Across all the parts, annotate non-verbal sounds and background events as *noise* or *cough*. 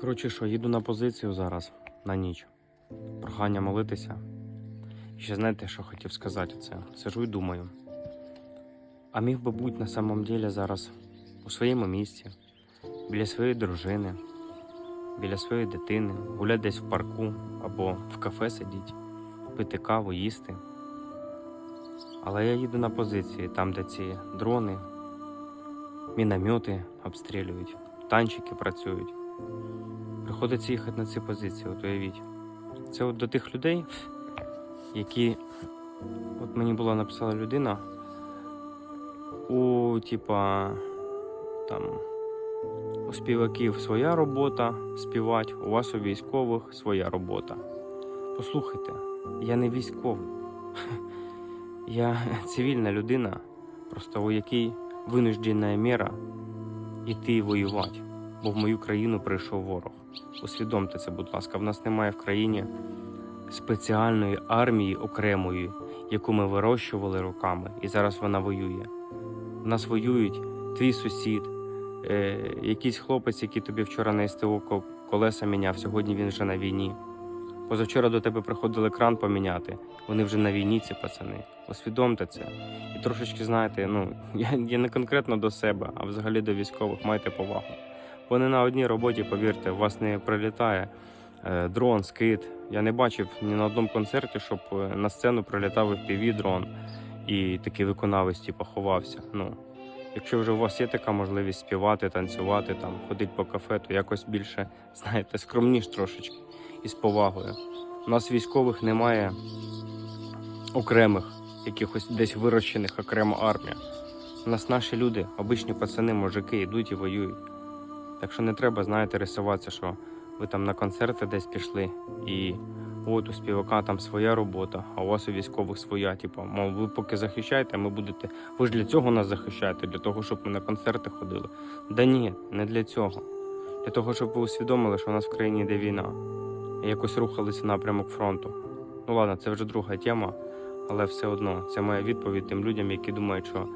Коротше, що, їду на позицію зараз на ніч. Прохання молитися. І ще знаєте, що хотів сказати це? Сижу і думаю. А міг би бути на самом деле зараз у своєму місці, біля своєї дружини, біля своєї дитини, гуляти десь в парку або в кафе сидіти, пити каву, їсти. Але я їду на позиції, там, де ці дрони, міномети обстрілюють, танчики працюють. Приходиться їхати на ці позиції, от уявіть. Це от до тих людей, які. От мені була написала людина у, типа, там, у співаків своя робота співати, у вас у військових своя робота. Послухайте, я не військовий. *laughs* Я цивільна людина, просто у якій винуждена мера йти воювати, бо в мою країну прийшов ворог. Усвідомте це, будь ласка, в нас немає в країні спеціальної армії окремої, яку ми вирощували роками, і зараз вона воює. В нас воюють твій сусід, е, якийсь хлопець, який тобі вчора на СТО колеса міняв, сьогодні він вже на війні. Позавчора до тебе приходили кран поміняти, вони вже на війні, ці пацани. Усвідомте це. І трошечки знаєте, ну *laughs* я, я не конкретно до себе, а взагалі до військових майте повагу. Бо не на одній роботі, повірте, у вас не прилітає е, дрон, скид. Я не бачив ні на одному концерті, щоб е, на сцену прилітав fpv дрон і такий виконавець, типу, ховався. Ну, якщо вже у вас є така можливість співати, танцювати, там, ходити по кафе, то якось більше, *laughs* знаєте, скромніш трошечки і з повагою. У нас військових немає окремих, якихось десь вирощених окрема армія. У нас наші люди, обичні пацани, мужики, йдуть і воюють. Так що не треба, знаєте, рисуватися, що ви там на концерти десь пішли, і от у співака там своя робота, а у вас у військових своя. Типу, мов, ви поки захищаєте, ми будете. Ви ж для цього нас захищаєте, для того, щоб ми на концерти ходили. Да ні, не для цього. Для того, щоб ви усвідомили, що у нас в країні йде війна. І якось рухалися напрямок фронту. Ну ладно, це вже друга тема, але все одно це моя відповідь тим людям, які думають, що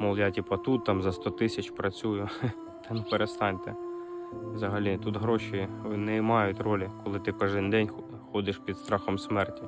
мов я типу, тут там за 100 тисяч працюю. *laughs* Та ну перестаньте. Взагалі, тут гроші не мають ролі, коли ти кожен день ходиш під страхом смерті.